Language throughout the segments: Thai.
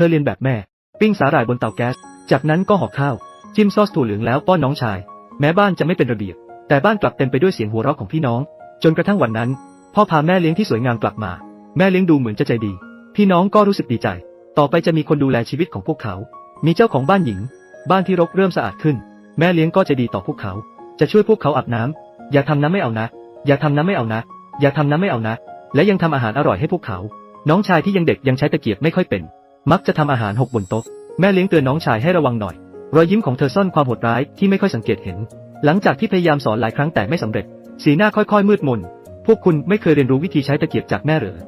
ธอเรียนแบบแม่ ปิ้งสาหร่ายบนเตาแก๊ส จากนั้นก็ห่อข้าว จิ้มซอสถั่วเหลืองแล้วป้อนน้องชาย แม้บ้านจะไม่เป็นระเบียบ แต่บ้านกลับเต็มไปด้วยเสียงหัวเราะของพี่น้อง จนกระทั่งวันนั้น พ่อพาแม่เลี้ยงที่สวยงามกลับมา แม่เลี้ยงดูเหมือนจะใจดี พี่น้องก็รู้สึกดีใจ ต่อไปจะมีคนดูแลชีวิตของพวกเขา มีเจ้าของบ้านหญิง บ้านที่รกเริ่มสะอาดขึ้น แม่เลี้ยงก็ใจดีต่อพวกเขา จะช่วยพวกเขาอาบน้ำอย่าทำน้ำไม่เอานะ อย่าทำน้ำไม่เอานะ อย่าทำน้ำไม่เอานะ และยังทำอาหารอร่อยให้พวกเขา น้องชายที่ยังเด็กยังใช้ตะเกียบไม่ค่อยเป็น มักจะทำอาหารหกบนโต๊ะ แม่เลี้ยงเตือนน้องชายให้ระวังหน่อย รอยยิ้มของเธอซ่อนความโหดร้ายที่ไม่ค่อยสังเกตเห็น หลังจากที่พยายามสอนหลายครั้งแต่ไม่สำเร็จ สีหน้าค่อยๆ มืดมน พวกคุณไม่เคยเรียนรู้วิธีใช้ตะเกียบจากแม่หรือ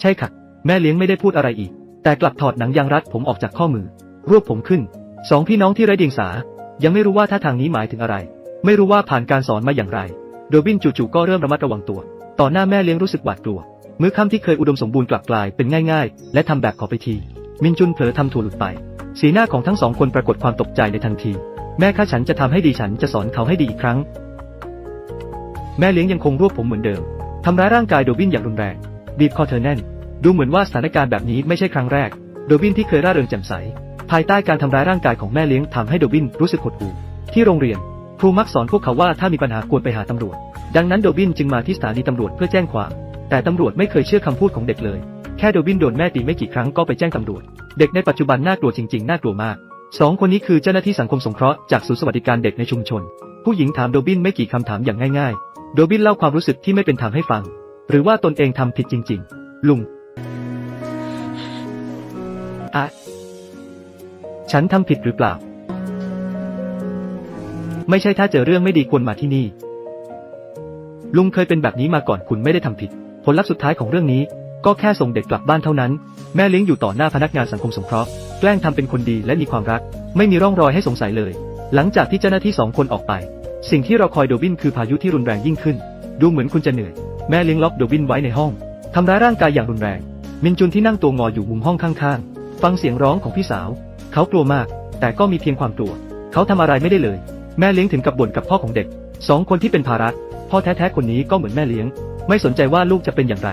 ใช่ค่ะ แม่เลี้ยงไม่ได้พูดอะไรอีก แต่กลับถอดหนังยางรัดผมออกจากข้อมือ รวบผมขึ้น สองพี่น้องที่ไร้เดียงสา ยังไม่รู้ว่าท่าทางนี้หมายถึงอะไร ไม่รู้ว่าผ่านการสอนมาอย่างไร โดบินจู่ๆก็เริ่มระมัดระวังตัว ต่อหน้าแม่เลี้ยงรู้สึกหวาดกลัว มื้อค่ำที่เคยอุดมสมบูรณ์กลับกลายเป็นง่ายๆ และทำแบบขอไปที มินจุนเผลอทำถั่วหลุดไป สีหน้าของทั้งสองคนปรากฏความตกใจในทันที แม่ข้าฉันจะทำให้ดีฉันจะสอนเขาให้ดีอีกครั้ง แม่เลี้ยงยังคงรวบผมเหมือนเดิมทำร้ายร่างกายโดบินอย่างรุนแรงบีบคอเธอแน่น ดูเหมือนว่าสถานการณ์แบบนี้ไม่ใช่ครั้งแรก โดบินที่เคยร่าเริงแจ่มใส ภายใต้การทำร้ายร่างกายของแม่เลี้ยงทำให้โดบินรู้สึกหดหู่ที่โรงเรียน ครูมักสอนพวกเขาว่าถ้ามีปัญหาควรไปหาตำรวจ ดังนั้นโดบินจึงมาที่สถานีตำรวจเพื่อแจ้งความ แต่ตำรวจไม่เคยเชื่อคำพูดของเด็กเลย แค่โดบินโดนแม่ตีไม่กี่ครั้งก็ไปแจ้งตำรวจ เด็กในปัจจุบันน่ากลัวจริงๆ น่ากลัวมากสองคนนี้คือเจ้าหน้าที่สังคมสงเคราะห์จากศูนย์สวัสดิการเด็กในชุมชน ผู้หญิงถามโดบินไม่กี่คำถามอย่างง่ายๆ โดบินเล่าความรู้สึกที่ไม่เป็นธรรมให้ฟัง หรือว่าตนเองทำผิดจริง ๆ ลุงอะฉันทำผิดหรือเปล่า ไม่ใช่ถ้าเจอเรื่องไม่ดีควรมาที่นี่ ลุงเคยเป็นแบบนี้มาก่อนคุณไม่ได้ทำผิด ผลลัพธ์สุดท้ายของเรื่องนี้ ก็แค่ส่งเด็กกลับบ้านเท่านั้น แม่เลี้ยงอยู่ต่อหน้าพนักงานสังคมสงเคราะห์แกล้งทำเป็นคนดีและมีความรัก ไม่มีร่องรอยให้สงสัยเลย หลังจากที่เจ้าหน้าที่สองคนออกไป สิ่งที่เราคอยโดบินคือพายุที่รุนแรงยิ่งขึ้น ดูเหมือนคุณจะเหนื่อย แม่เลี้ยงล็อกโดบินไว้ในห้องทำร้ายร่างกายอย่างรุนแรง มินจุนที่นั่งตัวงออยู่มุมห้องข้างๆ ฟังเสียงร้องของพี่สาว เขากลัวมาก แต่ก็มีเพียงความกลัว เขาทำอะไรไม่ได้เลย แม่เลี้ยงถึงกับบ่นกับพ่อของเด็ก สองคนที่เป็นภาระ พ่อแท้ๆคนนี้ก็เหมือนแม่เลี้ยง ไม่สนใจว่าลูกจะเป็นอย่างไร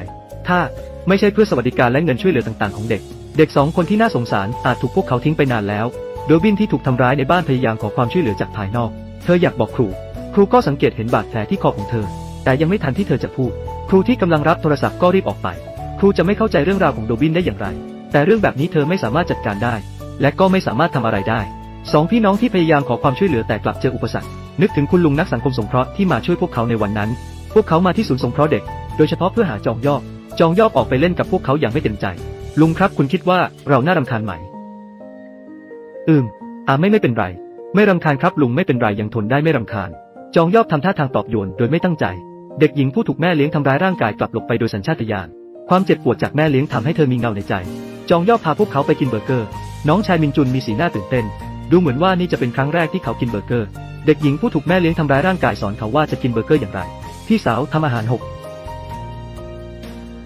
ถ้าไม่ใช่เพื่อสวัสดิการและเงินช่วยเหลือต่างๆของเด็ก เด็กสองคนที่น่าสงสารอาจถูกพวกเขาทิ้งไปนานแล้ว โดบินที่ถูกทำร้ายในบ้านพยายามขอความช่วยเหลือจากภายนอก เธออยากบอกครู ครูก็สังเกตเห็นบาดแผลที่คอของเธอ แต่ยังไม่ทันที่เธอจะพูด ครูที่กำลังรับโทรศัพท์ก็รีบออกไป ครูจะไม่เข้าใจเรื่องราวของโดบินได้อย่างไร แต่เรื่องแบบนี้เธอไม่สามารถจัดการได้ และก็ไม่สามารถทำอะไรได้สองพี่น้องที่พยายามขอความช่วยเหลือแต่กลับเจออุปสรรค นึกถึงคุณลุงนักสังคมสงเคราะห์ที่มาช่วยพวกเขาในวันนั้น วกเขามาที่ศูนย์สงเคราะห์เด็ก โดยเฉพาะเพื่อหาจองยอบจองยอบออกไปเล่นกับพวกเขาอย่างไม่เต็มใจ ลุงครับคุณคิดว่าเราน่ารำคาญไหม อืม อาไม่ไม่เป็นไร ไม่รำคาญครับลุงไม่เป็นไรยังทนได้ไม่รำคาญ จองยอบทำท่าทางตอบโยนโดยไม่ตั้งใจ เด็กหญิงผู้ถูกแม่เลี้ยงทำร้ายร่างกายกลับหลบไปโดยสัญชาตญาณ ความเจ็บปวดจากแม่เลี้ยงทำให้เธอมีเงาในใจ จองยอบพาพวกเขาไปกินเบอร์เกอร์ น้องชายมินจุนมีสีหน้าตื่นเต้น ดูเหมือนว่านี่จะเป็นครั้งแรกที่เขากินเบอร์เกอร์ เด็กหญิงผู้ถูกแม่เลี้ยงทำร้ายร่างกายสอนเขาว่าจะกินเบอร์เกอร์อย่างไร พี่สาวทำอาหารหก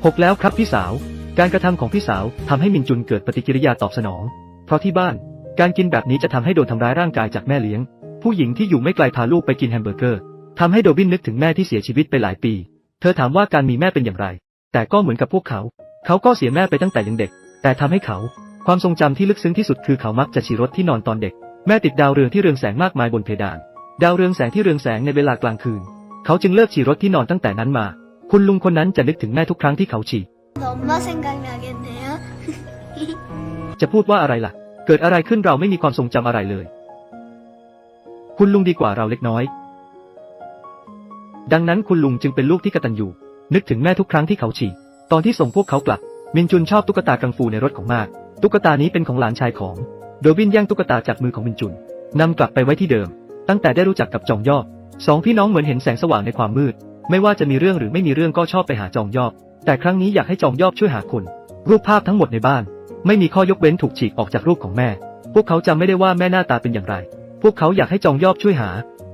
หกแล้วครับพี่สาว การกระทำของพี่สาวทำให้มินจุนเกิดปฏิกิริยาตอบสนอง เพราะที่บ้าน การกินแบบนี้จะทำให้โดนทำร้ายร่างกายจากแม่เลี้ยง ผู้หญิงที่อยู่ไม่ไกลพาลูกไปกินแฮมเบอร์เกอร์ทำให้โดบินนึกถึงแม่ที่เสียชีวิตไปหลายปี เธอถามว่าการมีแม่เป็นอย่างไร แต่ก็เหมือนกับพวกเขา เขาก็เสียแม่ไปตั้งแต่ยังเด็ก แต่ทำให้เขา ความทรงจำที่ลึกซึ้งที่สุดคือเขามักจะฉี่รถที่นอนตอนเด็ก แม่ติดดาวเรืองที่เรืองแสงมากมายบนเพดาน ดาวเรืองแสงที่เรืองแสงในเวลากลางคืน เขาจึงเลิกฉี่รถที่นอนตั้งแต่นั้นมา คุณลุงคนนั้นจะนึกถึงแม่ทุกครั้งที่เขาฉี่ 엄마 생각나겠네요. จะพูดว่าอะไรล่ะ เกิดอะไรขึ้นเราไม่มีความทรงจำอะไรเลย คุณลุงดีกว่าเราเล็กน้อย ดังนั้นคุณลุงจึงเป็นลูกที่กตัญญู นึกถึงแม่ทุกครั้งที่เขาฉี่ ตอนที่ส่งพวกเขากลับ มินจุนชอบตุ๊กตากังฟูในรถของมาก ตุ๊กตานี้เป็นของหลานชายของ โดบินแย่งตุ๊กตาจากมือของมินจุนนำกลับไปไว้ที่เดิม ตั้งแต่ได้รู้จักกับจองยอบ สองพี่น้องเหมือนเห็นแสงสว่างในความมืด ไม่ว่าจะมีเรื่องหรือไม่มีเรื่องก็ชอบไปหาจองยอบ แต่ครั้งนี้อยากให้จองยอบช่วยหาคน รูปภาพทั้งหมดในบ้าน ไม่มีข้อยกเว้นถูกฉีกออกจากรูปของแม่ พวกเขาจำไม่ได้ว่าแม่หน้าตาเป็นอย่างไร พวกเขาอยากให้จองยอบช่วยหา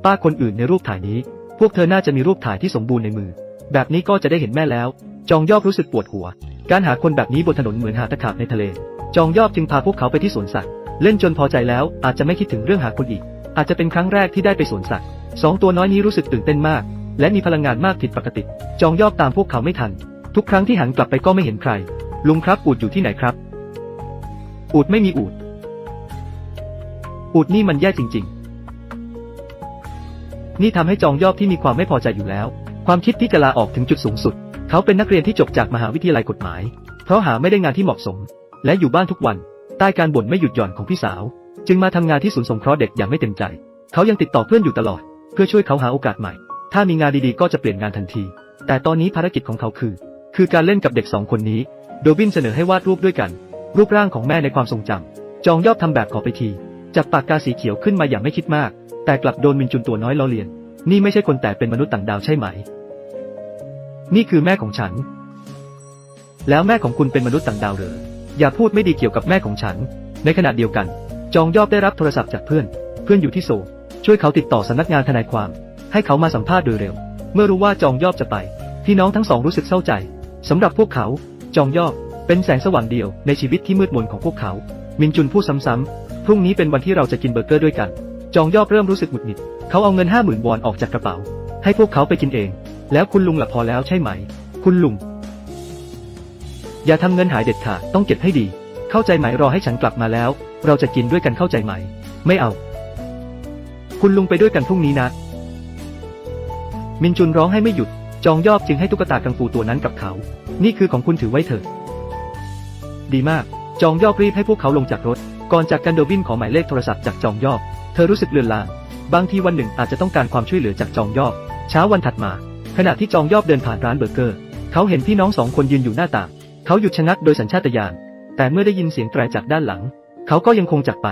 ป้าคนอื่นในรูปถ่ายนี้ พวกเธอน่าจะมีรูปถ่ายที่สมบูรณ์ในมือ แบบนี้ก็จะได้เห็นแม่แล้ว จองยอบรู้สึกปวดหัว การหาคนแบบนี้บนถนนเหมือนหาตะขาบในทะเล จองยอบจึงพาพวกเขาไปที่สวนสัตว์ เล่นจนพอใจแล้วอาจจะไม่คิดถึงเรื่องหาคนอีก อาจจะเป็นครั้งแรกที่ได้ไปสวนสัตว์ สองตัวน้อยนี้รู้สึกตื่นเต้นมาก และมีพลังงานมากผิดปกติ จองยอบตามพวกเขาไม่ทัน ทุกครั้งที่หันกลับไปก็ไม่เห็นใคร ลุงครับปูดอยู่ที่ไหนครับ อูดไม่มีอูด อูดนี่มันแย่จริง ๆ นี่ทำให้จองยอบที่มีความไม่พอใจอยู่แล้ว ความคิดที่จะลาออกถึงจุดสูงสุด เขาเป็นนักเรียนที่จบจากมหาวิทยาลัยกฎหมาย เพราะหาไม่ได้งานที่เหมาะสม และอยู่บ้านทุกวันใต้การบ่นไม่หยุดหย่อนของพี่สาว จึงมาทำงานที่ศูนย์สงเคราะห์เด็กอย่างไม่เต็มใจ เขายังติดต่อเพื่อนอยู่ตลอด พื่อช่วยเขาหาโอกาสใหม่ ถ้ามีงานดีๆก็จะเปลี่ยนงานทันที แต่ตอนนี้ภารกิจของเขาคือ คือการเล่นกับเด็กสองคนนี้ โดบินเสนอให้วาดรูปด้วยกัน รูปร่างของแม่ในความทรงจำจองยอบทำแบบขอไปที จับปากกาสีเขียวขึ้นมาอย่างไม่คิดมาก แต่กลับโดนมินจุนตัวน้อยล้อเลียน นี่ไม่ใช่คนแต่เป็นมนุษย์ต่างดาวใช่ไหม นี่คือแม่ของฉัน แล้วแม่ของคุณเป็นมนุษย์ต่างดาวเหรอ อย่าพูดไม่ดีเกี่ยวกับแม่ของฉัน ในขณะเดียวกัน จองยอบได้รับโทรศัพท์จากเพื่อน เพื่อนอยู่ที่โซล ช่วยเขาติดต่อสำนักงานทนายความ ให้เขามาสัมภาษณ์โดยเร็ว เมื่อรู้ว่าจองยอบจะไป พี่น้องทั้งสองรู้สึกเศร้าใจสำหรับพวกเขา จองยอบ เป็นแสงสว่างเดียวในชีวิตที่มืดมนของพวกเขา มินจุนพูดซ้ำๆพรุ่งนี้เป็นวันที่เราจะกินเบอร์เกอร์ด้วยกัน จองยอบเริ่มรู้สึกหงุดหงิด เขาเอาเงินห้าหมื่นวอนออกจากกระเป๋า ให้พวกเขาไปกินเอง แล้วคุณลุงหลับพอแล้วใช่ไหม คุณลุง อย่าทำเงินหายเด็ดขาดต้องเก็บให้ดี เข้าใจไหมรอให้ฉันกลับมาแล้ว เราจะกินด้วยกันเข้าใจไหม ไม่เอา คุณลุงไปด้วยกันพรุ่งนี้นะ มินจุนร้องให้ไม่หยุด จองยอบจึงให้ตุ๊กตากังฟูตัวนั้นกับเขา นี่คือของคุณถือไว้เถอะ ดีมาก จองยอบรีบให้พวกเขาลงจากรถ ก่อนจากกันโดบินขอหมายเลขโทรศัพท์จากจองยอบ เธอรู้สึกเลือนลาง บางทีวันหนึ่งอาจจะต้องการความช่วยเหลือจากจองยอบ เช้าวันถัดมา ขณะที่จองยอบเดินผ่านร้านเบอร์เกอร์ เขาเห็นพี่น้องสองคนยืนอยู่หน้าต่าง เขาหยุดชะงักโดยสัญชาตญาณ แต่เมื่อได้ยินเสียงแตรจากด้านหลัง เขาก็ยังคงจากไป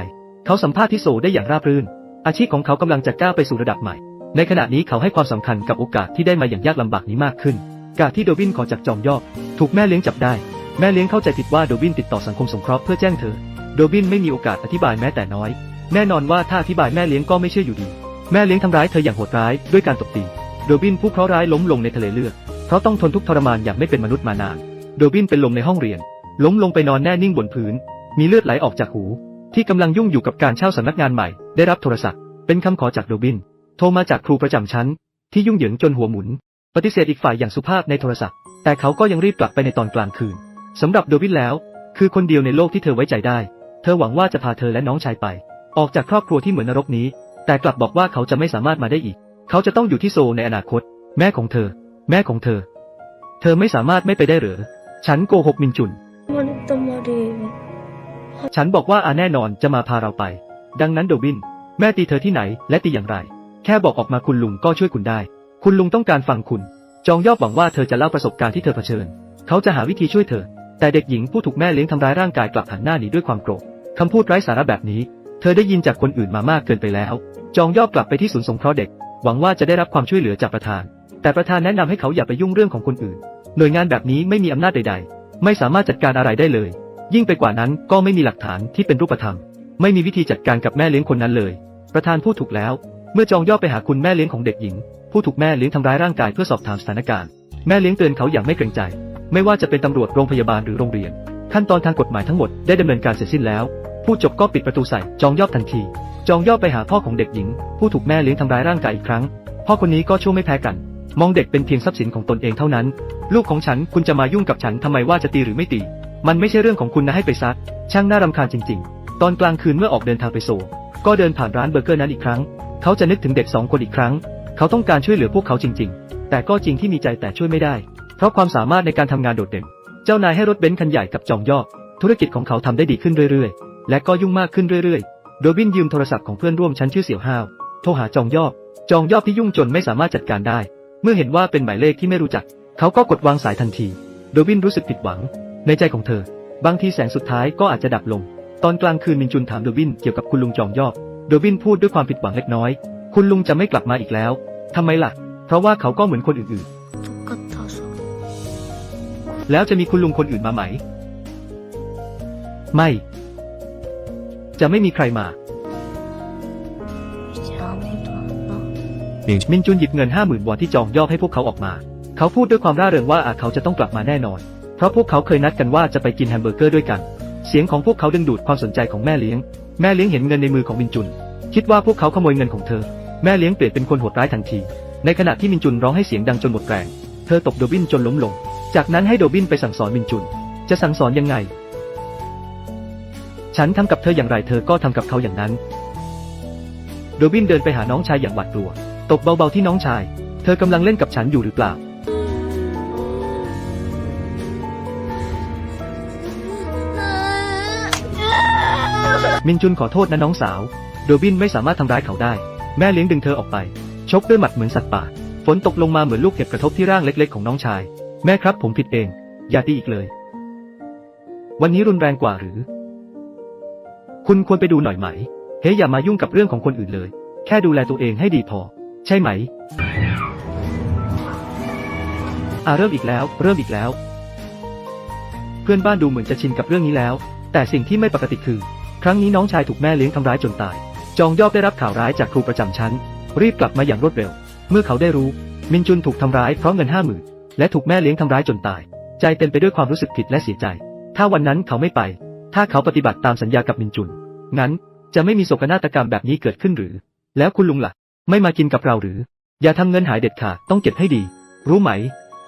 เขาสัมภาษณ์ที่โซได้อย่างราบรื่น อาชีพของเขากำลังจะก้าวไปสู่ระดับใหม่ ในขณะนี้เขาให้ความสำคัญกับโอกาสที่ได้มาอย่างยากลำบากนี้มากขึ้น การที่โดบินขอจากจองยอบถูกแม่เลี้ยงจับได้ แม่เลี้ยงเข้าใจผิดว่าโดบินติดต่อสังคมสงเคราะห์เพื่อแจ้งเธอ โดบินไม่มีโอกาสอธิบายแม้แต่น้อย แน่นอนว่าถ้าอธิบายแม่เลี้ยงก็ไม่เชื่ออยู่ดี แม่เลี้ยงทำร้ายเธออย่างโหดร้ายด้วยการตบตี โดบินผู้เคราะห์ร้ายล้มลงในทะเลเลือด เพราะต้องทนทุกข์ทรมานอย่างไม่เป็นมนุษย์มานาน โดบินเป็นลมในห้องเรียน ล้มลงไปนอนแน่นิ่งบนพื้น มีเลือดไหลออกจากหู ที่กำลังยุ่งอยู่กับการเช่าสำนักงานใหม่ ได้รับโทรศัพท์ เป็นคำขอจากโดบิน โทรมาจากครูประจำชั้น ที่ยุ่งเหยิงจนหัวหมุน ปฏิเสธอีกฝ่ายอย่างสุภาพในโทรศัพท์ แต่เขาก็ยังรีบกลับไปในตอนกลางคืนสำหรับโดบินแล้ว คือคนเดียวในโลกที่เธอไว้ใจได้ เธอหวังว่าจะพาเธอและน้องชายไป ออกจากครอบครัวที่เหมือนนรกนี้ แต่กลับบอกว่าเขาจะไม่สามารถมาได้อีก เขาจะต้องอยู่ที่โซในอนาคต แม่ของเธอ แม่ของเธอ เธอไม่สามารถไม่ไปได้หรือฉันโกหกมินจุนมันตมาดี ฉันบอกว่าอาแน่นอนจะมาพาเราไป ดังนั้นโดบิน แม่ตีเธอที่ไหนและตีอย่างไร แค่บอกออกมาคุณลุงก็ช่วยคุณได้ คุณลุงต้องการฟังคุณ จองยอบหวังว่าเธอจะเล่าประสบการณ์ที่เธอเผชิญ เขาจะหาวิธีช่วยเธอ แต่เด็กหญิงผู้ถูกแม่เลี้ยงทำร้ายร่างกายกลับหันหน้าหนีด้วยความโกรธคำพูดไร้สาระแบบนี้ เธอได้ยินจากคนอื่นมามากเกินไปแล้ว จองยอบกลับไปที่ศูนย์สงเคราะห์เด็ก หวังว่าจะได้รับความช่วยเหลือจากประธาน แต่ประธานแนะนำให้เขาอย่าไปยุ่งเรื่องของคนอื่น หน่วยงานแบบนี้ไม่มีอำนาจใด ๆ ไม่สามารถจัดการอะไรได้เลย ยิ่งไปกว่านั้นก็ไม่มีหลักฐานที่เป็นรูปธรรม ไม่มีวิธีจัดการกับแม่เลี้ยงคนนั้นเลย ประธานพูดถูกแล้ว เมื่อจองย่อไปหาคุณแม่เลี้ยงของเด็กหญิง ผู้ถูกแม่เลี้ยงทำร้ายร่างกายเพื่อสอบถามสถานการณ์ แม่เลี้ยงเตือนเขาอย่างไม่เกรงใจ ไม่ว่าจะเป็นตำรวจโรงพยาบาลหรือโรงเรียน ขั้นตอนทางกฎหมายทั้งหมดได้ดำเนินการเสร็จสิ้นแล้ว ผู้จบก็ปิดประตูใส่จองย่อทันที จองย่อไปหาพ่อของเด็กหญิง ผู้ถูกแม่เลี้ยงทำร้ายร่างกายอีกครั้ง พ่อคนนี้ก็ชั่วไม่แพ้กันมองเด็กเป็นเพียงทรัพย์สินของตนเองเท่านั้น ลูกของฉันคุณจะมายุ่งกับฉันทำไมว่าจะตีหรือไม่ตี มันไม่ใช่เรื่องของคุณนะให้ไปซัก ช่างน่ารำคาญจริง ๆ ตอนกลางคืนเมื่อออกเดินทางไปโซก็เดินผ่านร้านเบอร์เกอร์นั้นอีกครั้ง เขาจะนึกถึงเด็กสองคนอีกครั้ง เขาต้องการช่วยเหลือพวกเขาจริง ๆ แต่ก็จริงที่มีใจแต่ช่วยไม่ได้ เพราะความสามารถในการทำงานโดดเด่น เจ้านายให้รถเบนซ์คันใหญ่กับจองยอกธุรกิจของเขาทำได้ดีขึ้นเรื่อยๆ และก็ยุ่งมากขึ้นเรื่อยๆ โดยบินยืมโทรศัพท์ของเพื่อนร่วมชั้นชื่อเสี่ยวห้าว โทรหาจองยอกจองยอกที่ยุ่งจนไม่สามารถจัดการได้ เมื่อเห็นว่าเป็นหมายเลขที่ไม่รู้จัก เขาก็กดวางสายทันที โดบินรู้สึกผิดหวัง ในใจของเธอ บางทีแสงสุดท้ายก็อาจจะดับลง ตอนกลางคืนมินจุนถามเดวินเกี่ยวกับคุณลุงจองยอบ เดวินพูดด้วยความผิดหวังเล็กน้อย คุณลุงจะไม่กลับมาอีกแล้ว ทำไมละ่ะ เพราะว่าเขาก็เหมือนคนอื่นๆ แล้วจะมีคุณลุงคนอื่นมาไหม ไม่ จะไม่มีใครมามินจุนหยิบเงินห้าหมื่นวอนที่จองยอบให้พวกเขาออกมา เขาพูดด้วยความร่าเริงว่าอาจเขาจะต้องกลับมาแน่นอน เพราะพวกเขาเคยนัดกันว่าจะไปกินแฮมเบอร์เกอร์ด้วยกัน เสียงของพวกเขาดึงดูดความสนใจของแม่เลี้ยง แม่เลี้ยงเห็นเงินในมือของมินจุน คิดว่าพวกเขาขโมยเงินของเธอ แม่เลี้ยงเปลี่ยนเป็นคนโหดร้ายทันที ในขณะที่มินจุนร้องให้เสียงดังจนหมดแรง เธอตบโดบินจนล้มลง จากนั้นให้โดบินไปสั่งสอนมินจุน จะสั่งสอนยังไง ฉันทำกับเธออย่างไรเธอก็ทำกับเขาอย่างนั้นโรบินเดินไปหาน้องชายอย่างหวาดกลัว ตบเบาๆที่น้องชาย เธอกำลังเล่นกับฉันอยู่หรือเปล่า มินจุนขอโทษนะน้องสาวโรบินไม่สามารถทำร้ายเขาได้ แม่เลี้ยงดึงเธอออกไป ชกด้วยหมัดเหมือนสัตว์ป่า ฝนตกลงมาเหมือนลูกเห็บกระทบที่ร่างเล็กๆของน้องชาย แม่ครับผมผิดเอง อย่าตีอีกเลย วันนี้รุนแรงกว่าหรือ คุณควรไปดูหน่อยไหม เฮ้ยอย่ามายุ่งกับเรื่องของคนอื่นเลย แค่ดูแลตัวเองให้ดีพอ ใช่ไหม อ่าเริ่มอีกแล้ว เริ่มอีกแล้ว เพื่อนบ้านดูเหมือนจะชินกับเรื่องนี้แล้ว แต่สิ่งที่ไม่ปกติคือ ครั้งนี้น้องชายถูกแม่เลี้ยงทำร้ายจนตาย จองยอบได้รับข่าวร้ายจากครูประจำชั้น รีบกลับมาอย่างรวดเร็ว เมื่อเขาได้รู้ มินจุนถูกทำร้ายเพราะเงินห้าหมื่นและถูกแม่เลี้ยงทำร้ายจนตาย ใจเต็มไปด้วยความรู้สึกผิดและเสียใจ ถ้าวันนั้นเขาไม่ไป ถ้าเขาปฏิบัติตามสัญญากับมินจุนงั้นจะไม่มีโศกนาฏกรรมแบบนี้เกิดขึ้นหรือ แล้วคุณลุงล่ะ ไม่มากินกับเราหรือ อย่าทำเงินหายเด็ดขาดต้องเก็บให้ดี รู้ไหม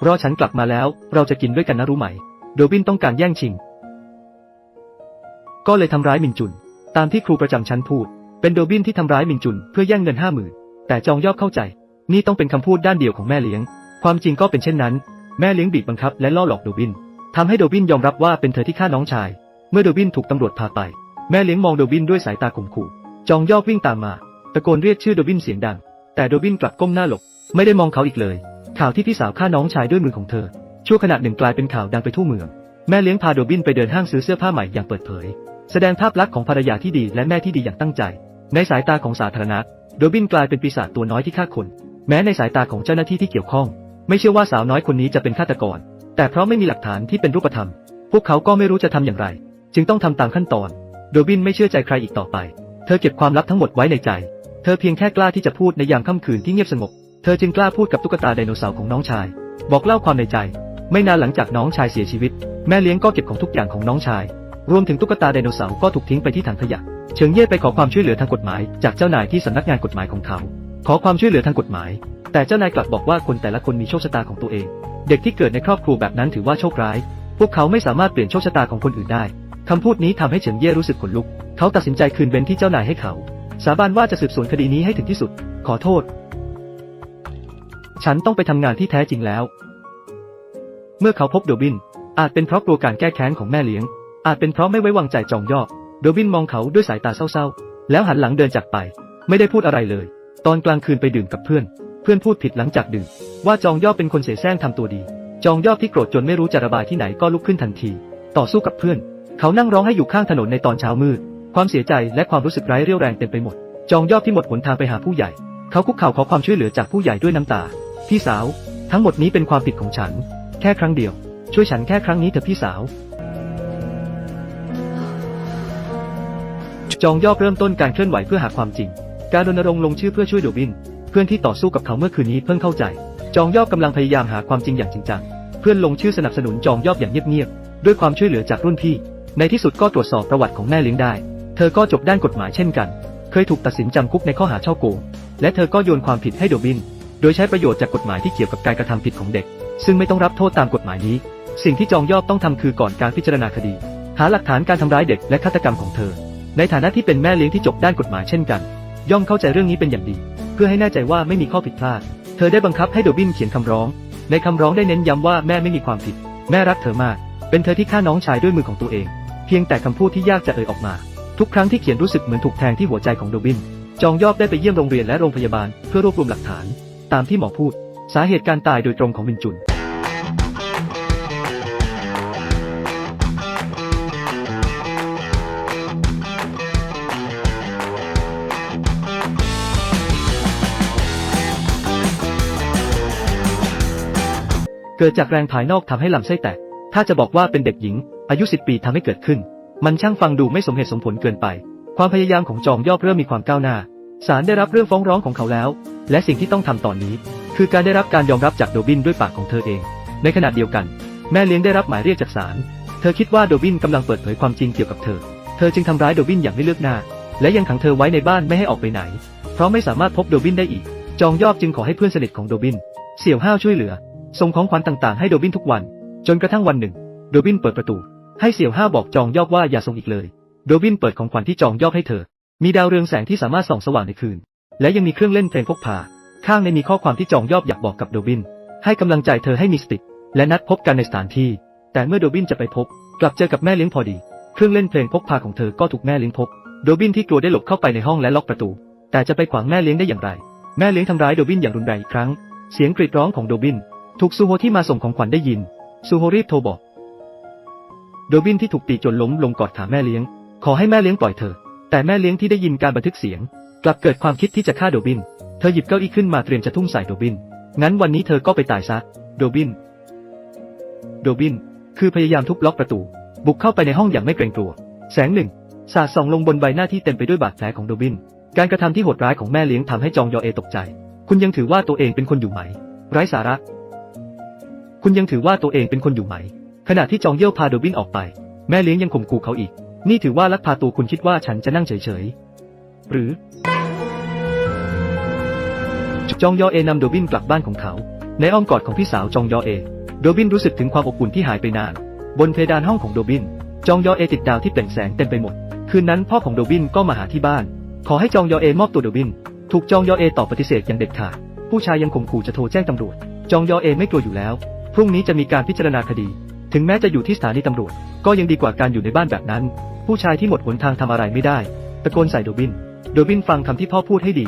รอฉันกลับมาแล้ว เราจะกินด้วยกันนะรู้ไหม โดบินต้องการแย่งชิง ก็เลยทำร้ายมินจุน ตามที่ครูประจำชั้นพูด เป็นโดบินที่ทำร้ายมินจุนเพื่อแย่งเงินห้าหมื่นแต่จองยอบเข้าใจ นี่ต้องเป็นคำพูดด้านเดียวของแม่เลี้ยง ความจริงก็เป็นเช่นนั้น แม่เลี้ยงบีบบังคับและล่อหลอกโดบินทำให้โดบินยอมรับว่าเป็นเธอที่ฆ่าน้องชาย เมื่อโดบินถูกตำรวจพาไป แม่เลี้ยงมองโดบินด้วยสายตาข่มขู่ จองยอบวิ่งตามมา ตะโกนเรียกชื่อโดบินเสียงดัง แต่โดบินกลับก้มหน้าหลบ ไม่ได้มองเขาอีกเลย ข่าวที่พี่สาวฆ่าน้องชายด้วยมือของเธอ ชั่วขณะหนึ่งกลายเป็นข่าวดังไปทั่วเมือง แม่เลี้ยงพาโดบินไปเดินห้างซื้อเสื้อผ้าใหม่อย่างเปิดเผย แสดงภาพลักษณ์ของภรรยาที่ดีและแม่ที่ดีอย่างตั้งใจ ในสายตาของสาธารณะโดบินกลายเป็นปีศาจตัวน้อยที่ฆ่าคน แม้ในสายตาของเจ้าหน้าที่ที่เกี่ยวข้อง ไม่เชื่อว่าสาวน้อยคนนี้จะเป็นฆาตกร แต่เพราะไม่มีหลักฐานที่เป็นรูปธรรม พวกเขาก็ไม่รู้จะทำอย่างไร จึงต้องทำตามขั้นตอน โดบินไม่เชื่อใจใครอีกต่อไป เธอเก็บความลับทั้งหมดไว้ในใจ เธอเพียงแค่กล้าที่จะพูดในยามค่ำคืนที่เงียบสงบ เธอจึงกล้าพูดกับตุ๊กตาไดโนเสาร์ของน้องชาย บอกเล่าความในใจ ไม่นานหลังจากน้องชายเสียชีวิต แม่เลี้ยงก็เก็บของทุกอย่างของน้องชาย รวมถึงตุ๊กตาไดโนเสาร์ก็ถูกทิ้งไปที่ถังขยะ เฉิงเย่ไปขอความช่วยเหลือทางกฎหมาย จากเจ้านายที่สำนักงานกฎหมายของเขา ขอความช่วยเหลือทางกฎหมาย แต่เจ้านายกลับบอกว่าคนแต่ละคนมีโชคชะตาของตัวเอง เด็กที่เกิดในครอบครัวแบบนั้นถือว่าโชคร้าย พวกเขาไม่สามารถเปลี่ยนโชคชะตาของคนอื่นได้คำพูดนี้ทำให้เฉิงเย่รู้สึกขนลุก เขาตัดสินใจคืนเบนที่เจ้านายให้เขา สาบานว่าจะสืบสวนคดีนี้ให้ถึงที่สุด ขอโทษ ฉันต้องไปทำงานที่แท้จริงแล้ว เมื่อเขาพบโดบิน อาจเป็นเพราะกลัวการแก้แค้นของแม่เลี้ยง อาจเป็นเพราะไม่ไว้วางใจจองยอบโดบินมองเขาด้วยสายตาเศร้าๆ แล้วหันหลังเดินจากไป ไม่ได้พูดอะไรเลย ตอนกลางคืนไปดื่มกับเพื่อน เพื่อนพูดผิดหลังจากดื่ม ว่าจองยอบเป็นคนเสแสร้งทำตัวดี จองยอบที่โกรธจนไม่รู้จะระบายที่ไหนก็ลุกขึ้นทันที ต่อสู้กับเพื่อน เขานั่งร้องให้อยู่ข้างถนนในตอนเช้ามืด ความเสียใจและความรู้สึกไร้เรี่ยวแรงเต็มไปหมด จองยอบที่หมดหนทางไปหาผู้ใหญ่ เขาคุกเข่าขอความช่วยเหลือจากผู้ใหญ่ด้วยน้ำตา พี่สาว ทั้งหมดนี้เป็นความผิดของฉัน แค่ครั้งเดียว ช่วยฉันแค่ครั้งนี้เถอะพี่สาว จองยอบเริ่มต้นการเคลื่อนไหวเพื่อหาความจริง การรณรงค์ลงชื่อเพื่อช่วยโดบิน เพื่อนที่ต่อสู้กับเขาเมื่อคืนนี้เพิ่งเข้าใจ จองยอบกำลังพยายามหาความจริงอย่างจริงจัง เพื่อนลงชื่อสนับสนุนจองยอบอย่างเงียบๆ ด้วยความช่วยเหลือจากรุ่นพี่ ในที่สุดก็ตรวจสอบประวัติของแม่เลี้ยงได้ เธอก็จบด้านกฎหมายเช่นกัน เคยถูกตัดสินจำคุกในข้อหาช่อโกง และเธอก็โยนความผิดให้โดบิน โดยใช้ประโยชน์จากกฎหมายที่เกี่ยวกับการกระทำผิดของเด็ก ซึ่งไม่ต้องรับโทษตามกฎหมายนี้ สิ่งที่จองยอบต้องทำคือก่อนการพิจารณาคดี หาหลักฐานการทำร้ายเด็กและฆาตกรรมของเธอ ในฐานะที่เป็นแม่เลี้ยงที่จบด้านกฎหมายเช่นกัน ย่อมเข้าใจเรื่องนี้เป็นอย่างดี เพื่อให้แน่ใจว่าไม่มีข้อผิดพลาด เธอได้บังคับให้โดบินเขียนคำร้อง ในคำร้องได้เน้นย้ำว่าแม่ไม่มีความผิด แม่รักเธอมาก เป็นเธอที่ฆ่าน้องชายด้วยมือของตัวเอง เพียงแต่คำพูดที่ยากจะเอ่ยออกมา ทุกครั้งที่เขียนรู้สึกเหมือนถูกแทงที่หัวใจของโดบิน จองยอบได้ไปเยี่ยมโรงเรียนและโรงพยาบาลเพื่อรวบรวมหลักฐาน ตามที่หมอพูด สาเหตุการตายโดยตรงของมินจุน เกิดจากแรงภายนอกทำให้ลำไส้แตก ถ้าจะบอกว่าเป็นเด็กหญิง อายุ10ปีทำให้เกิดขึ้น มันช่างฟังดูไม่สมเหตุสมผลเกินไป ความพยายามของจอมยอบเริ่มมีความก้าวหน้า ศาลได้รับเรื่องฟ้องร้องของเขาแล้ว และสิ่งที่ต้องทำตอนนี้ คือการได้รับการยอมรับจากโดบินด้วยปากของเธอเอง ในขณะเดียวกัน แม่เลี้ยงได้รับหมายเรียกจากศาล เธอคิดว่าโดบินกำลังเปิดเผยความจริงเกี่ยวกับเธอ เธอจึงทำร้ายโดบินอย่างไม่เลือกหน้า และยังขังเธอไว้ในบ้านไม่ให้ออกไปไหน เพราะไม่สามารถพบโดบินได้อีก จองยอบจึงขอให้เพื่อนสนิทของโดบิน เสี่ยวห้าวช่วยเหลือ ส่งของขวัญต่างๆให้โดบินทุกวัน จนกระทั่งวันหนึ่ง โดบินเปิดประตู ให้เสี่ยวห้าบอกจองยอบว่าอย่าส่งอีกเลยโโรบินเปิดของขวัญที่จองยอบให้เธอ มีดาวเรืองแสงที่สามารถส่องสว่างในคืน และยังมีเครื่องเล่นเพลงพกพา ข้างในมีข้อความที่จองยอบอยากบอกกับโรบิน ให้กำลังใจเธอให้มีสติและนัดพบกันในสถานที่ แต่เมื่อโรบินจะไปพบ กลับเจอกับแม่เลี้ยงพอดี เครื่องเล่นเพลงพกพาของเธอก็ถูกแม่เลี้ยงพบโรบินที่กลัวได้หลบเข้าไปในห้องและล็อกประตู แต่จะไปขวางแม่เลี้ยงได้อย่างไร แม่เลี้ยงทำร้ายโรบินอย่างรุนแรงอีกครั้ง เสียงกรีดร้องของโรบิน ถูกซูโฮที่มาส่งของขวัญได้ยิน ซูโฮรีบโทรบอกโรบินที่ถูกตีจนล้มลงกอดขาแม่เลี้ยง ขอให้แม่เลี้ยงปล่อยเธอ แต่แม่เลี้ยงที่ได้ยินการบันทึกเสียง กลับเกิดความคิดที่จะฆ่าโรบิน เธอหยิบเก้าอี้ขึ้นมาเตรียมจะทุ่มใส่โรบิน งั้นวันนี้เธอก็ไปตายซะโรบินโรบิน คือพยายามทุบล็อกประตู บุกเข้าไปในห้องอย่างไม่เกรงกลัว แสงหนึ่งสาดส่องลงบนใบหน้าที่เต็มไปด้วยบาดแผลของโรบิน การกระทำที่โหดร้ายของแม่เลี้ยงทำให้จองยอเอตกใจ คุณยังถือว่าตัวเองเป็นคนอยู่ไหม ไร้สาระ คุณยังถือว่าตัวเองเป็นคนอยู่ไหม ขณะที่จองเยี่ยวพาโรบินออกไป แม่เลี้ยงยังข่มขู่เขาอีก นี่ถือว่าลักพาตัวคุณคิดว่าฉันจะนั่งเฉยๆ หรือ จองยอเอนำโรบินกลับบ้านของเขา ในอ้อมกอดของพี่สาวจองยอเอโรบินรู้สึกถึงความอบอุ่นที่หายไปนาน บนเพดานห้องของโรบิน จองยอเอติดดาวที่เปล่งแสงเต็มไปหมด คืนนั้นพ่อของโรบินก็มาหาที่บ้าน ขอให้จองยอเอมอบตัวโรบิน ถูกจองยอเอตอบปฏิเสธอย่างเด็ดขาด ผู้ชายยังข่มขู่จะโทรแจ้งตำรวจ จองยอเอไม่กลัวอยู่แล้ว พรุ่งนี้จะมีการพิจารณาคดี ถึงแม้จะอยู่ที่สถานีตำรวจ ก็ยังดีกว่าการอยู่ในบ้านแบบนั้น ผู้ชายที่หมดหนทางทำอะไรไม่ได้ ตะโกนใส่โรบินโรบินฟังคำที่พ่อพูดให้ดี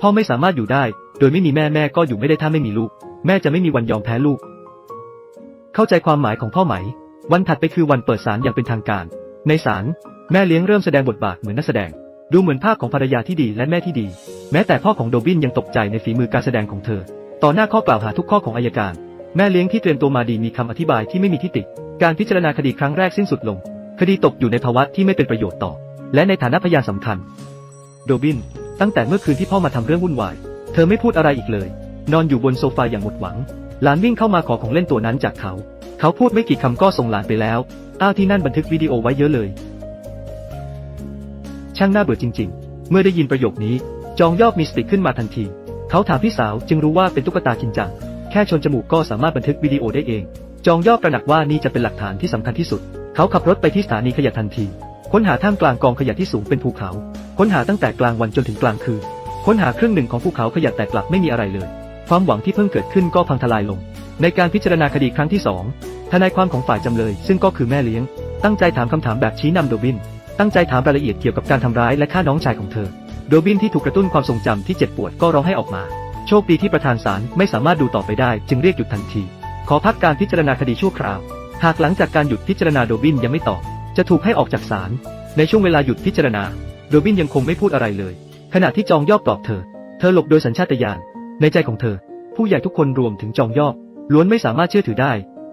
พ่อไม่สามารถอยู่ได้ โดยไม่มีแม่แม่ก็อยู่ไม่ได้ถ้าไม่มีลูก แม่จะไม่มีวันยอมแพ้ลูก เข้าใจความหมายของพ่อไหม วันถัดไปคือวันเปิดศาลอย่างเป็นทางการ ในศาลแม่เลี้ยงเริ่มแสดงบทบาทเหมือนนักแสดง ดูเหมือนภาพของภรรยาที่ดีและแม่ที่ดี แม้แต่พ่อของโดบินยังตกใจในฝีมือการแสดงของเธอ ต่อหน้าข้อกล่าวหาทุกข้อของอายการ แม่เลี้ยงที่เตรียมตัวมาดีมีคำอธิบายที่ไม่มีที่ติ การพิจารณาคดีครั้งแรกสิ้นสุดลง คดีตกอยู่ในภาวะที่ไม่เป็นประโยชน์ต่อ และในฐานะพยานสำคัญ โดบิน ตั้งแต่เมื่อคืนที่พ่อมาทำเรื่องวุ่นวาย เธอไม่พูดอะไรอีกเลย นอนอยู่บนโซฟาอย่างหมดหวัง หลานวิ่งเข้ามาขอของเล่นตัวนั้นจากเขา เขาพูดไม่กี่คำก็ส่งหลานไปแล้ว อ้าวที่นั่นบันทึกวิดีโอไว้เยอะเลย ช่างน่าเบื่อจริง ๆ เมื่อได้ยินประโยคนี้ จองยอบมีสติขึ้นมาทันที เขาถามพี่สาวจึงรู้ว่าเป็นตุ๊กตาชินจัง แค่ชนจมูกก็สามารถบันทึกวิดีโอได้เอง จองยอบตระหนักว่านี่จะเป็นหลักฐานที่สำคัญที่สุด เขาขับรถไปที่สถานีขยะทันที ค้นหาท่ามกลางกองขยะที่สูงเป็นภูเขา ค้นหาตั้งแต่กลางวันจนถึงกลางคืน ค้นหาครึ่งหนึ่งของภูเขาขยะแต่กลับไม่มีอะไรเลย ความหวังที่เพิ่งเกิดขึ้นก็พังทลายลง ในการพิจารณาคดีครั้งที่สองทนายความของฝ่ายจำเลยซึ่งก็คือแม่เลี้ยง ตั้งใจถามคำถามแบบชี้นำโดบิน ตั้งใจถามรายละเอียดเกี่ยวกับการทำร้ายและฆ่าน้องชายของเธอ โดบินที่ถูกกระตุ้นความทรงจำที่เจ็บปวดก็ร้องให้ออกมา โชคดีที่ประธานศาลไม่สามารถดูต่อไปได้จึงเรียกหยุดทันที ขอพักการพิจารณาคดีชั่วคราว หากหลังจากการหยุดพิจารณาโดบินยังไม่ตอบ จะถูกให้ออกจากศาล ในช่วงเวลาหยุดพิจารณา โดบินยังคงไม่พูดอะไรเลย ขณะที่จองยอบปลอบเธอ เธอหลบโดยสัญชาตญาณ ในใจของเธอ ผู้ใหญ่ทุกคนรวมถึงจองยอบล้วนไม่สามารถเชื่อถือได้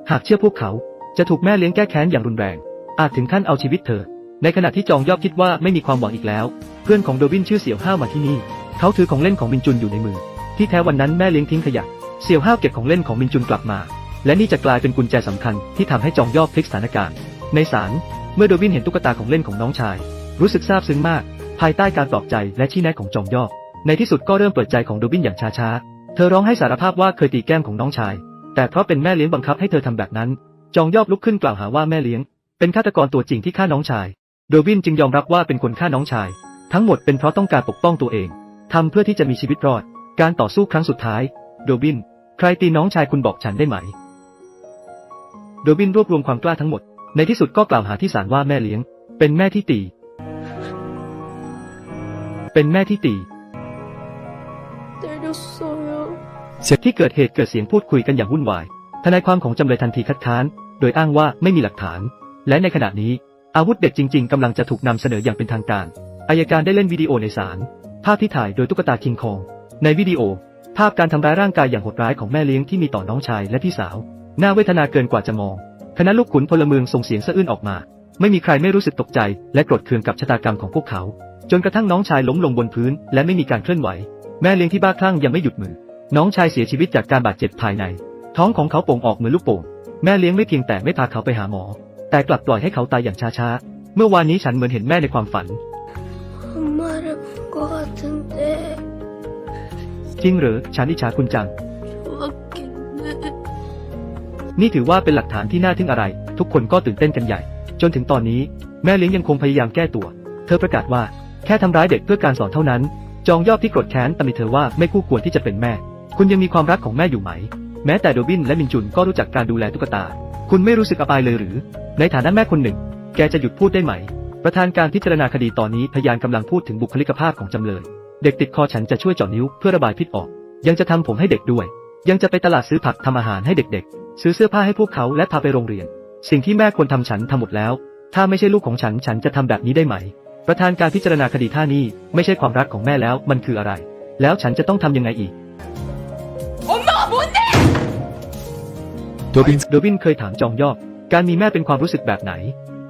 หากเชื่อพวกเขา จะถูกแม่เลี้ยงแก้แค้นอย่างรุนแรง อาจถึงขั้นเอาชีวิตเธอ ในขณะที่จองยอบคิดว่าไม่มีความหวังอีกแล้ว เพื่อนของโดบินชื่อเสี่ยวห้าวมาที่นี่ เขาถือของเล่นของมินจุนอยู่ในมือ ที่แท้วันนั้นแม่เลี้ยงทิ้งขยะ เสี่ยวห้าวเก็บของเล่นของมินจุนกลับมา และนี่จะกลายเป็นกุญแจสำคัญที่ทำให้จองยอบพลิกสถานการณ์ ในศาลเมื่อโดบินเห็นตุ๊กตาของเล่นของน้องชาย รู้สึกซาบซึ้งมาก ภายใต้การปลอบใจและชี้แนะของจองยอบ ในที่สุดก็เริ่มเปิดใจของโดบินอย่างช้าๆ เธอร้องให้สารภาพว่าเคยตีแก้มของน้องชาย แต่เพราะเป็นแม่เลี้ยงบังคับให้เธอทำแบบนั้น จองยอบลุกขึ้นกล่าวหาว่าแม่เลี้ยง เป็นฆาตกรตัวจริงที่ฆ่าน้องชาย เดวินจึงยอมรับว่าเป็นคนฆ่าน้องชาย ทั้งหมดเป็นเพราะต้องการปกป้องตัวเอง ทำเพื่อที่จะมีชีวิตรอด การต่อสู้ครั้งสุดท้าย เดวิน ใครตีน้องชายคุณบอกฉันได้ไหม เดวินรวบรวมความกล้าทั้งหมด ในที่สุดก็กล่าวหาที่ศาลว่าแม่เลี้ยง เป็นแม่ที่ตี เป็นแม่ที่ตี เสร็จที่เกิดเหตุเกิดเสียงพูดคุยกันอย่างวุ่นวาย ทนายความของจำเลยทันทีคัดค้าน โดยอ้างว่าไม่มีหลักฐาน และในขณะนี้ อาวุธเด็ดจริง ๆกำลังจะถูกนำเสนออย่างเป็นทางการ อายการได้เล่นวิดีโอในศาล ภาพที่ถ่ายโดยตุ๊กตาคิงคอง ในวิดีโอ ภาพการทำร้ายร่างกายอย่างโหดร้ายของแม่เลี้ยงที่มีต่อน้องชายและพี่สาว น่าเวทนาเกินกว่าจะมอง คณะลูกขุนพลเมืองส่งเสียงสะอื้นออกมา ไม่มีใครไม่รู้สึกตกใจ และโกรธเคืองกับชะตากรรมของพวกเขา จนกระทั่งน้องชายล้มลงบนพื้น และไม่มีการเคลื่อนไหว แม่เลี้ยงที่บ้าคลั่งยังไม่หยุดมือ น้องชายเสียชีวิตจากการบาดเจ็บภายใน ท้องของเขาโป่งออกเหมือนลูกโป่ง แม่เลี้ยงไม่เพียงแต่ไม่พาเขาไปหาหมอ แต่กลับปล่อยให้เขาตายอย่างช้าๆ เมื่อวานนี้ฉันเหมือนเห็นแม่ในความฝัน จริงหรือฉันอิจฉาคุณจัง นี่ถือว่าเป็นหลักฐานที่น่าทึ่งอะไร ทุกคนก็ตื่นเต้นกันใหญ่ จนถึงตอนนี้ แม่เลี้ยงยังคงพยายามแก้ตัว เธอประกาศว่าแค่ทำร้ายเด็กเพื่อการสอนเท่านั้น จองยอบที่โกรธแค้นตำหนิเธอว่าไม่คู่ควรที่จะเป็นแม่ คุณยังมีความรักของแม่อยู่ไหม แม้แต่โดบินและมินจุนก็รู้จักการดูแลตุ๊กตา คุณไม่รู้สึกอับอายเลยหรือ ในฐานะแม่คนหนึ่ง แกจะหยุดพูดได้ไหม ประธานการพิจารณาคดีตอนนี้พยานกำลังพูดถึงบุคลิกภาพของจำเลย เด็กติดคอฉันจะช่วยเจาะนิ้วเพื่อระบายพิษออก ยังจะทำผมให้เด็กด้วย ยังจะไปตลาดซื้อผักทำอาหารให้เด็กๆ ซื้อเสื้อผ้าให้พวกเขาและพาไปโรงเรียน สิ่งที่แม่ควรทำฉันทำหมดแล้ว ถ้าไม่ใช่ลูกของฉันฉันจะทำแบบนี้ได้ไหม ประธานการพิจารณาคดีท่านี้ไม่ใช่ความรักของแม่แล้วมันคืออะไร แล้วฉันจะต้องทำยังไงอีก โดบินโดบินเคยถามจองยอบการมีแม่เป็นความรู้สึกแบบไหน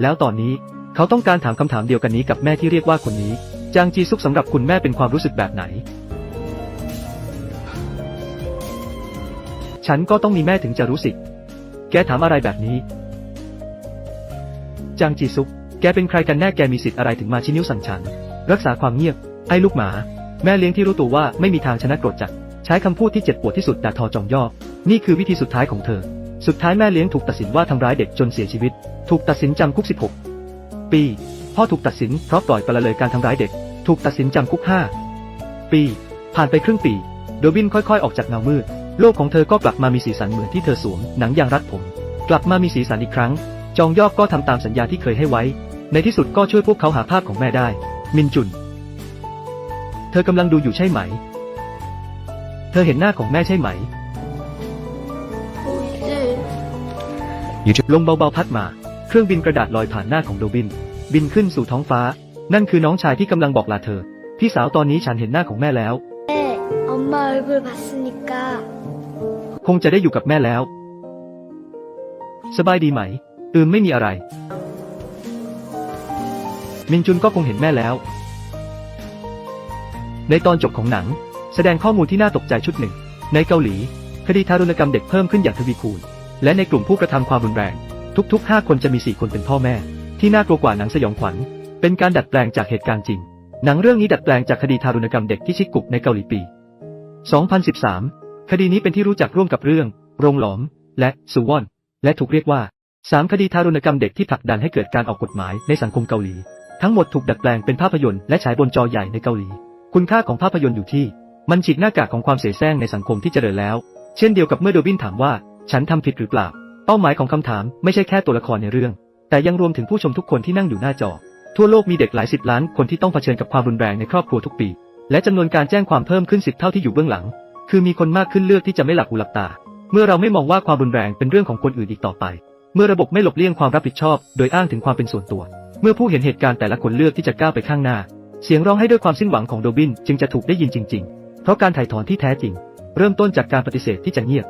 แล้วตอนนี้เขาต้องการถามคำถามเดียวกันนี้กับแม่ที่เรียกว่าคนนี้ จางจีซุกสำหรับคุณแม่เป็นความรู้สึกแบบไหน ฉันก็ต้องมีแม่ถึงจะรู้สึก แกถามอะไรแบบนี้ จางจีซุก แกเป็นใครกันแน่แกมีสิทธิ์อะไรถึงมาชี้นิ้วสั่งฉัน รักษาความเงียบ ไอ้ลูกหมา แม่เลี้ยงที่รู้ตัวว่าไม่มีทางชนะโกรธจัด ใช้คำพูดที่เจ็บปวดที่สุดด่าทอจองยอบนี่คือวิธีสุดท้ายของเธอ สุดท้ายแม่เลี้ยงถูกตัดสินว่าทำร้ายเด็กจนเสียชีวิต ถูกตัดสินจำคุก 16 ปี พ่อถูกตัดสินเพราะปล่อยปละเลยการทำร้ายเด็ก ถูกตัดสินจำคุก 5 ปี ผ่านไปครึ่งปี โดบินค่อยๆ ออกจากเงามืด โลกของเธอก็กลับมามีสีสันเหมือนที่เธอสวมหนังยางรัดผม กลับมามีสีสันอีกครั้ง จองยอบก็ทำตามสัญญาที่เคยให้ไว้ ในที่สุดก็ช่วยพวกเขาหาภาพของแม่ได้ มินจุน เธอกำลังดูอยู่ใช่ไหม เธอเห็นหน้าของแม่ใช่ไหม 보이지? ยูทู ลมเบาๆพัดมา เครื่องบินกระดาษลอยผ่านหน้าของโดบิน บินขึ้นสู่ท้องฟ้า นั่นคือน้องชายที่กำลังบอกลาเธอ พี่สาวตอนนี้ฉันเห็นหน้าของแม่แล้ว 네, 엄마 얼굴 봤으니까 คงจะได้อยู่กับแม่แล้ว สบายดีไหม อืมไม่มีอะไร มินจุนก็คงเห็นแม่แล้ว ในตอนจบของหนัง แสดงข้อมูลที่น่าตกใจชุดหนึ่ง ในเกาหลี คดีทารุณกรรมเด็กเพิ่มขึ้นอย่างทวีคูณ และในกลุ่มผู้กระทำความรุนแรง ทุกๆ 5 คนจะมี 4 คนเป็นพ่อแม่ ที่น่ากลัวกว่าหนังสยองขวัญ เป็นการดัดแปลงจากเหตุการณ์จริง หนังเรื่องนี้ดัดแปลงจากคดีทารุณกรรมเด็กที่ชิกุกในเกาหลีปี 2013 คดีนี้เป็นที่รู้จักร่วมกับเรื่อง โรงหลอม และซูวอนและถูกเรียกว่า 3 คดีทารุณกรรมเด็กที่ผลักดันให้เกิดการออกกฎหมายในสังคมเกาหลี ทั้งหมดถูกดัดแปลงเป็นภาพยนตร์และฉายบนจอใหญ่ในเกาหลี คุณค่าของภาพยนตร์อยู่ที่ มันฉีกหน้ากากของความเสแสร้งในสังคมที่เจริญแล้ว เช่นเดียวกับเมื่อโดบินถามว่า ฉันทำผิดหรือเปล่า เป้าหมายของคำถามไม่ใช่แค่ตัวละครในเรื่อง แต่ยังรวมถึงผู้ชมทุกคนที่นั่งอยู่หน้าจอ ทั่วโลกมีเด็กหลายสิบล้านคนที่ต้องเผชิญกับความรุนแรงในครอบครัวทุกปี และจำนวนการแจ้งความเพิ่มขึ้นสิบเท่าที่อยู่เบื้องหลัง คือมีคนมากขึ้นเลือกที่จะไม่หลับหูหลับตา เมื่อเราไม่มองว่าความรุนแรงเป็นเรื่องของคนอื่นอีกต่อไป เมื่อระบบไม่หลบเลี่ยงความรับผิดชอบ โดยอ้างถึงความเป็นส่วนตัว เมื่อผู้เห็นเหตุการณ์แต่ละคนเลือกที่จะก้าวไปข้างหน้า เสียงร้องให้ด้วยความสิ้นหวังของโดบินจึงจะถูกได้ยินจริง ๆ เพราะการถ่ายถอนที่แท้จริง เริ่มต้นจากการปฏิเสธที่จะเงียบ